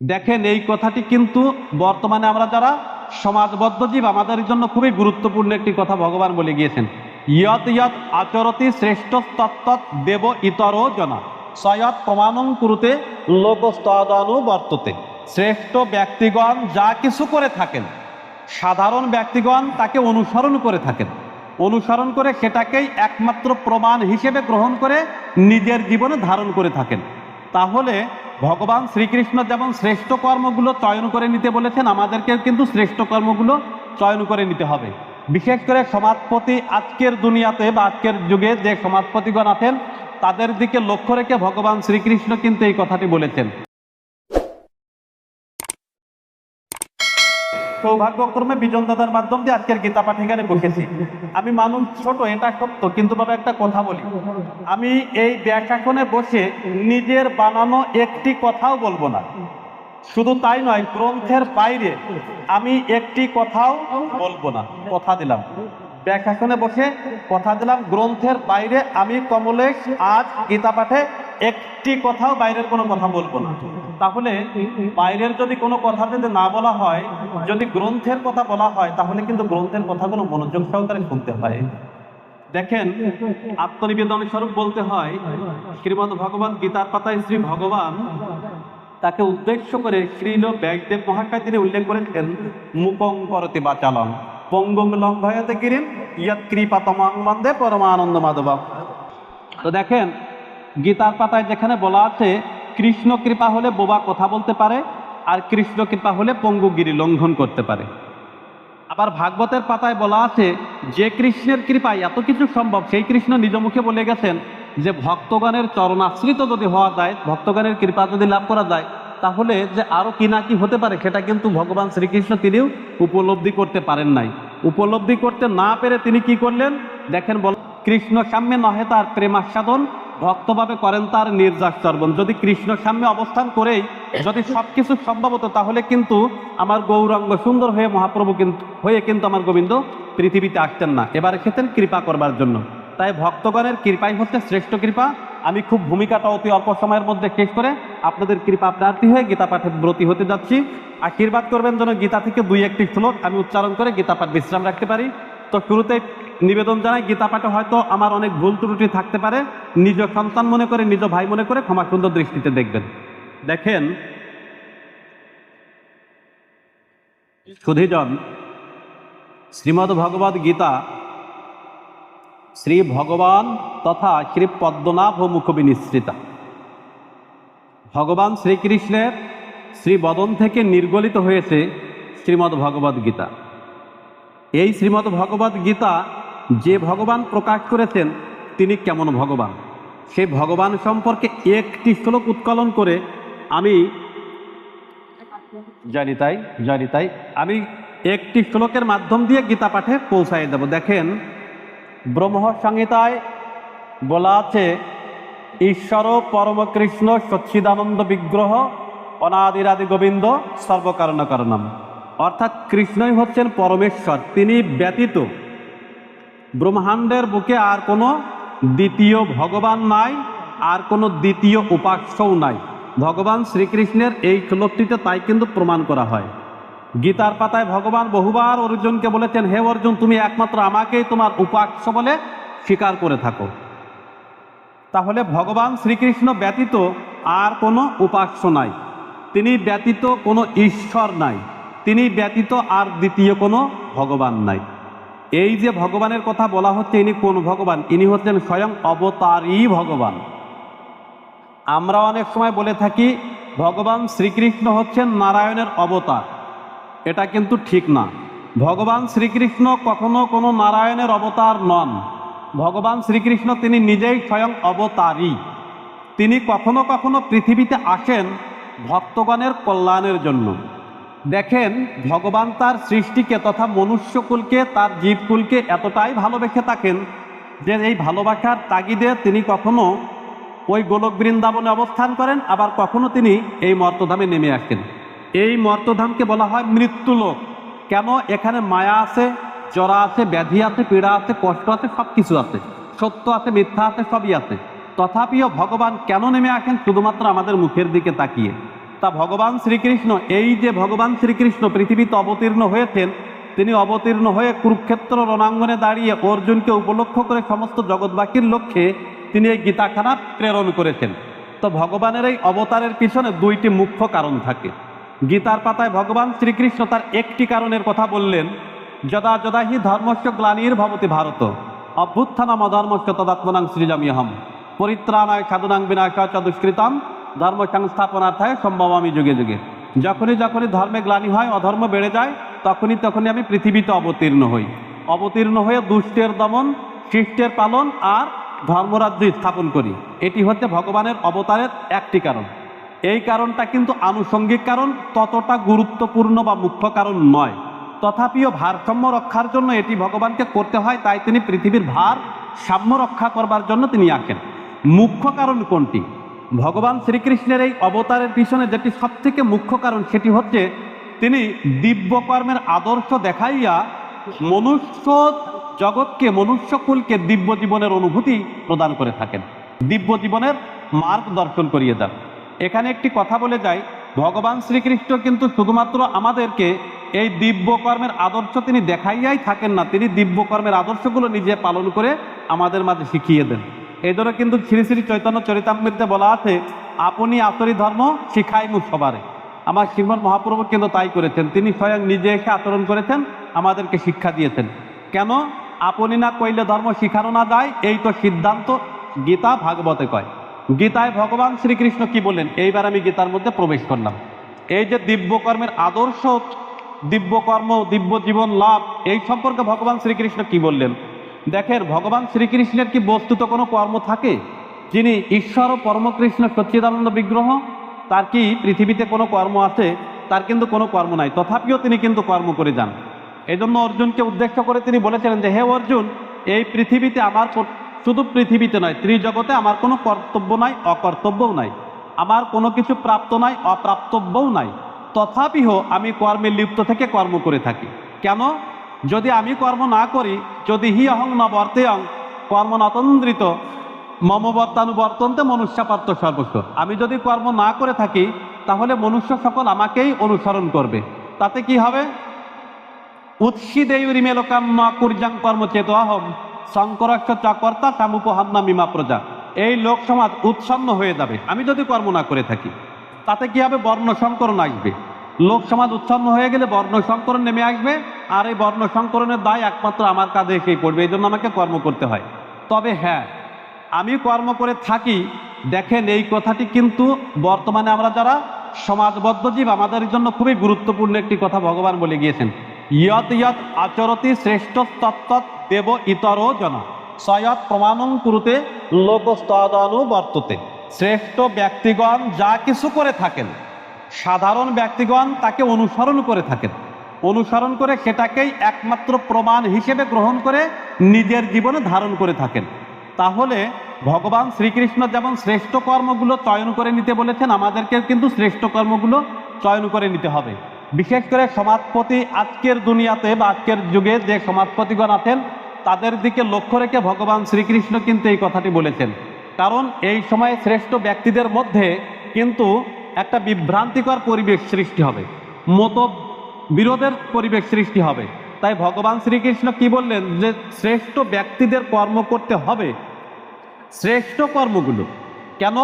দেখেন এই কথাটি কিন্তু বর্তমানে আমরা যারা সমাজবদ্ধ জীব, আমাদের জন্য খুবই গুরুত্বপূর্ণ একটি কথা ভগবান বলে গিয়েছেন। ইয়ত ইয়ত আচরতি শ্রেষ্ঠ তত্তৎ দেব ইতর জনা। সয়ত প্রমাণং কুরুতে লোকস্তদানু বর্ততে। শ্রেষ্ঠ ব্যক্তিগণ যা কিছু করে থাকেন, সাধারণ ব্যক্তিগণ তাকে অনুসরণ করে থাকেন। অনুসরণ করে সেটাকেই একমাত্র প্রমাণ হিসেবে গ্রহণ করে নিজের জীবনে ধারণ করে থাকেন। তাহলে ভগবান শ্রীকৃষ্ণ যেমন শ্রেষ্ঠ কর্মগুলো চয়ন করে নিতে বলেছেন আমাদেরকে কিন্তু শ্রেষ্ঠ কর্মগুলো চয়ন করে নিতে হবে। বিশেষ করে সমাজপতি আজকের দুনিয়াতে বা আজকের যুগে যে সমাজপতিগণ আছেন, তাদের দিকে লক্ষ্য রেখে ভগবান শ্রীকৃষ্ণ কিন্তু এই কথাটি বলেছেন। সৌভাগ্যক্রমে বিজন দাদার মাধ্যম দিয়ে আজকের গীতা পাঠ এখানে বসেছি। আমি মানুষ ছোট, এটা সত্য, কিন্তু বাবা একটা কথা বলি। আমি এই ব্যাসাসনে বসে নিজের বানানো একটি কথাও বলব না। শুধু তাই নয়, গ্রন্থের বাইরে আমি একটি কথাও বলব না, কথা দিলাম। ব্যাসাসনে বসে কথা দিলাম, গ্রন্থের বাইরে আমি কমলেশ আজ গীতা পাঠে একটি কথাও বাইরের কোনো কথা বলব না। তাহলে বাইরের যদি কোনো কথা যদি না বলা হয়, যদি গ্রন্থের কথা বলা হয়, তাহলে কিন্তু গ্রন্থের কথাগুলো মনোযোগ সহকারে শুনতে হয়। দেখেন, আত্মনিবেদন স্বরূপ বলতে হয়, শ্রীমদ ভগবান গীতার পাতায় শ্রী ভগবান তাকে উদ্দেশ্য করে শ্রীল ব্যাগদেব মহাকায় তিনি উল্লেখ করেছেন মুপং করতে বাচালম পঙ্গং লঙ্ঘয়তে গিরিম ইয়াত কৃপা তমাং বন্দে পরমানন্দ মাধবম। তো দেখেন গীতার পাতায় যেখানে বলা আছে, কৃষ্ণ কৃপা হলে বোবা কথা বলতে পারে, আর কৃষ্ণ কৃপা হলে পঙ্গুগিরি লঙ্ঘন করতে পারে। আবার ভাগবতের পাতায় বলা আছে, যে কৃষ্ণের কৃপায় এত কিছু সম্ভব, সেই কৃষ্ণ নিজ মুখে বলে গেছেন যে, ভক্তগণের চরণাশ্রিত যদি হওয়া যায়, ভক্তগণের কৃপা যদি লাভ করা যায়, তাহলে যে আরও কি না কি হতে পারে, সেটা কিন্তু ভগবান শ্রীকৃষ্ণ তিনিও উপলব্ধি করতে পারেন নাই। উপলব্ধি করতে না পেরে তিনি কি করলেন? দেখেন বল, কৃষ্ণ সাম্যে নহে তার প্রেমাস্বাদন ভক্তভাবে করেন তার নির্যাস চর্বণ। যদি কৃষ্ণ সাম্যে অবস্থান করেই যদি সবকিছু সম্ভব হতো, তাহলে কিন্তু আমার গৌরাঙ্গ সুন্দর হয়ে মহাপ্রভু কিন্তু, হয়ে কিন্তু আমার গোবিন্দ পৃথিবীতে আসতেন না। এবার এসেছেন কৃপা করবার জন্য। তাই ভক্তগণের কৃপাই হচ্ছে শ্রেষ্ঠ কৃপা। আমি খুব ভূমিকাটা অতি অল্প সময়ের মধ্যে শেষ করে আপনাদের কৃপা প্রার্থী হয়ে গীতা পাঠে ব্রতী হতে যাচ্ছি। আশীর্বাদ করবেন যেন গীতা থেকে দুই একটি শ্লোক আমি উচ্চারণ করে গীতা পাঠ বিশ্রাম রাখতে পারি। তো শুরুতে নিবেদন জানাই, গীতা পাঠে হয়তো আমার অনেক ভুল ত্রুটি থাকতে পারে। নিজ সন্তান মনে করে, নিজ ভাই মনে করে ক্ষমা সুন্দর দৃষ্টিতে দেখবেন। দেখেন, সুধীজন, শ্রীমদ্ ভগবদ গীতা, শ্রী ভগবান তথা শ্রী পদ্মনাভ মুখ বিনিশ্রিতা ভগবান শ্রীকৃষ্ণের শ্রী বদন থেকে নির্গলিত হয়েছে শ্রীমদ্ ভগবদ গীতা। এই শ্রীমদ্ ভগবদ গীতা ভগবান প্রকাশ করেছেন, তিনি কেমন ভগবান? সেই ভগবান সম্পর্কে একটি শ্লোক উৎকলন করে আমি জানি তাই জানি তাই, আমি একটি শ্লোকের মাধ্যম দিয়ে গীতা পাঠে পৌঁছাই দেব। দেখেন ব্রহ্ম সংহিতায় বলা আছে, ঈশ্বর পরমকৃষ্ণ সচ্ছিদানন্দ বিগ্রহ অনাদিরাদি গোবিন্দ সর্বকারণ কারণম অর্থাৎ কৃষ্ণই হচ্ছেন পরমেশ্বর, তিনি ব্যতীত ব্রহ্মাণ্ডের বুকে আর কোনো দ্বিতীয় ভগবান নাই, আর কোনো দ্বিতীয় উপাস্যও নাই। ভগবান শ্রীকৃষ্ণের এই শ্লোকটিতে তাই কিন্তু প্রমাণ করা হয়। গীতার পাতায় ভগবান বহুবার অর্জুনকে বলেছেন, হে অর্জুন, তুমি একমাত্র আমাকেই তোমার উপাস্য বলে স্বীকার করে থাকো। তাহলে ভগবান শ্রীকৃষ্ণ ব্যতীত আর কোনো উপাস্য নাই। তিনি ব্যতীত কোনো ঈশ্বর নাই। তিনি ব্যতীত আর দ্বিতীয় কোনো ভগবান নাই। এই যে ভগবানের কথা বলা হচ্ছে, ইনি কোন ভগবান? ইনি হচ্ছেন স্বয়ং অবতারই ভগবান। আমরা অনেক সময় বলে থাকি, ভগবান শ্রীকৃষ্ণ হচ্ছেন নারায়ণের অবতার। এটা কিন্তু ঠিক না। ভগবান শ্রীকৃষ্ণ কখনো কোনো নারায়ণের অবতার নন। ভগবান শ্রীকৃষ্ণ তিনি নিজেই স্বয়ং অবতারই তিনি কখনো কখনো পৃথিবীতে আসেন ভক্তগণের কল্যাণের জন্য। দেখেন, ভগবান তার সৃষ্টিকে তথা মনুষ্যকুলকে, তার জীবকুলকে এতটাই ভালোবেসে থাকেন যে এই ভালোবাসার তাগিদে তিনি কখনো ওই গোলক বৃন্দাবনে অবস্থান করেন, আবার কখনো তিনি এই মর্তধামে নেমে আসেন। এই মর্তধামকে বলা হয় মৃত্যুলোক। কেন? এখানে মায়া আছে, জরা আছে, ব্যাধি আছে, পীড়া আছে, কষ্ট আছে সব কিছু আছে। সত্য আছে, মিথ্যা আছে, সবই আছে। তথাপিও ভগবান কেন নেমে আসেন? শুধুমাত্র আমাদের মুখের দিকে তাকিয়ে। তা ভগবান শ্রীকৃষ্ণ, এই যে ভগবান শ্রীকৃষ্ণ পৃথিবীতে অবতীর্ণ হয়েছেন, তিনি অবতীর্ণ হয়ে কুরুক্ষেত্র রণাঙ্গনে দাঁড়িয়ে অর্জুনকে উপলক্ষ করে সমস্ত জগৎবাসীর লক্ষ্যে তিনি এই গীতাখানা প্রেরণ করেছেন। তো ভগবানের এই অবতারের পিছনে দুইটি মুখ্য কারণ থাকে। গীতার পাতায় ভগবান শ্রীকৃষ্ণ তার একটি কারণের কথা বললেন, যদা যদা হি ধর্মস্য গ্লানির ভবতি ভারত, অভ্যুত্থানাম অধর্মস্য তদাত্মনাং সৃজামিহম পরিত্রাণায় সাধুনাং বিনাশাচ দুষ্কৃতাম ধর্ম সংস্থাপনা থাকে, সম্ভব আমি যুগে যুগে। যখনই যখনই ধর্মে গ্লানি হয়, অধর্ম বেড়ে যায়, তখনই তখনই আমি পৃথিবীতে অবতীর্ণ হই। অবতীর্ণ হয়ে দুষ্টের দমন, শিষ্টের পালন আর ধর্মরাজ্য স্থাপন করি। এটি হচ্ছে ভগবানের অবতারের একটি কারণ। এই কারণটা কিন্তু আনুষঙ্গিক কারণ, ততটা গুরুত্বপূর্ণ বা মুখ্য কারণ নয়। তথাপিও ভারসাম্য রক্ষার জন্য এটি ভগবানকে করতে হয়, তাই তিনি পৃথিবীর ভার সাম্য রক্ষা করবার জন্য তিনি আসেন মুখ্য কারণ কোনটি? ভগবান শ্রীকৃষ্ণের এই অবতারের পিছনে যেটি সবথেকে মুখ্য কারণ সেটি হচ্ছে তিনি দিব্যকর্মের আদর্শ দেখাইয়া মনুষ্য জগৎকে, মনুষ্যকুলকে দিব্য জীবনের অনুভূতি প্রদান করে থাকেন। দিব্য জীবনের মার্গ দর্শন করিয়ে দেন। এখানে একটি কথা বলে যাই, ভগবান শ্রীকৃষ্ণ কিন্তু শুধুমাত্র আমাদেরকে এই দিব্য কর্মের আদর্শ তিনি দেখাইয়াই থাকেন না, তিনি দিব্য কর্মের আদর্শগুলো নিজে পালন করে আমাদের মাঝে শিখিয়ে দেন। এই কিন্তু শ্রী শ্রী চৈতন্য চরিতামৃতে বলা আছে, আপনি আতরি ধর্ম শিখাই মুখ সবারে। আমার শ্রীমন মহাপ্রভু কিন্তু তাই করেছেন। তিনি স্বয়ং নিজে এসে আচরণ করেছেন, আমাদেরকে শিক্ষা দিয়েছেন। কেন? আপনি না কইলে ধর্ম শিখানো না যায়? এই তো সিদ্ধান্ত গীতা ভাগবতে কয়। গীতায় ভগবান শ্রীকৃষ্ণ কি বলেন এইবার আমি গীতার মধ্যে প্রবেশ করলাম। এই যে দিব্যকর্মের আদর্শ, দিব্যকর্ম দিব্য জীবন লাভ, এই সম্পর্কে ভগবান শ্রীকৃষ্ণ কি বললেন? দেখেন, ভগবান শ্রীকৃষ্ণের কি বস্তুত কোনো কর্ম থাকে? যিনি ঈশ্বর ও পরমকৃষ্ণ সচ্চিদানন্দ বিগ্রহ, তার কি পৃথিবীতে কোনো কর্ম আছে? তার কিন্তু কোনো কর্ম নাই। তথাপিও তিনি কিন্তু কর্ম করে যান। এই জন্য অর্জুনকে উদ্দেশ্য করে তিনি বলেছিলেন যে, হে অর্জুন, এই পৃথিবীতে আমার শুধু পৃথিবীতে নয়, ত্রিজগতে আমার কোনো কর্তব্য নাই, অকর্তব্যও নাই। আমার কোনো কিছু প্রাপ্ত নাই, অপ্রাপ্তব্যও নাই। তথাপিও আমি কর্মে লিপ্ত থেকে কর্ম করে থাকি। কেন? যদি আমি কর্ম না করি, যদি হি অহং ন বর্তেয়ং, কর্ম নতন্দ্রিত মমবর্তানুবর্তন্তে মনুষ্যাপাত্র সর্বস্ব। আমি যদি কর্ম না করে থাকি, তাহলে মনুষ্য সকল আমাকেই অনুসরণ করবে। তাতে কি হবে? উৎসিদেয়ুরি কুর্যাং কুর্জাং কর্মচেত অহম শঙ্করাক্ষ চকর্তা সামুপহান্না মিমা প্রজা। এই লোক সমাজ উৎসন্ন হয়ে যাবে। আমি যদি কর্ম না করে থাকি, তাতে কি হবে? বর্ণ সংকরণ আসবে লোক সমাজ উৎসন্ন হয়ে গেলে বর্ণ সংকরণ নেমে আসবে, আর এই বর্ণ সংকরণের দায় একমাত্র আমার কাঁধে এসেই পড়বে, এই জন্য আমাকে কর্ম করতে হয়। তবে হ্যাঁ আমি কর্ম করে থাকি, দেখেন এই কথাটি কিন্তু বর্তমানে আমরা যারা সমাজবদ্ধ জীব, আমাদের জন্য খুবই গুরুত্বপূর্ণ একটি কথা ভগবান বলে গিয়েছেন। ইয়ত ইয়ত আচরতি শ্রেষ্ঠ তত্ত্ব দেব ইতর জন সয়ত প্রমাণং কুরুতে লোকস্তদানু বর্ততে শ্রেষ্ঠ ব্যক্তিগণ যা কিছু করে থাকেন সাধারণ ব্যক্তিগণ তাকে অনুসরণ করে থাকেন। অনুসরণ করে সেটাকেই একমাত্র প্রমাণ হিসেবে গ্রহণ করে নিজের জীবনে ধারণ করে থাকেন। তাহলে ভগবান শ্রীকৃষ্ণ যেমন শ্রেষ্ঠ কর্মগুলো চয়ন করে নিতে বলেছেন আমাদেরকে কিন্তু শ্রেষ্ঠ কর্মগুলো চয়ন করে নিতে হবে। বিশেষ করে সমাজপতি আজকের দুনিয়াতে বা আজকের যুগে যে সমাজপতিগণ আছেন, তাদের দিকে লক্ষ্য রেখে ভগবান শ্রীকৃষ্ণ কিন্তু এই কথাটি বলেছেন। কারণ এই সময়ে শ্রেষ্ঠ ব্যক্তিদের মধ্যে কিন্তু একটা বিভ্রান্তিকর পরিবেশ সৃষ্টি হবে। মত বিরোধের পরিবেশ সৃষ্টি হবে। তাই ভগবান শ্রীকৃষ্ণ কি বললেন যে, শ্রেষ্ঠ ব্যক্তিদের কর্ম করতে হবে। শ্রেষ্ঠ কর্মগুলো। কেন?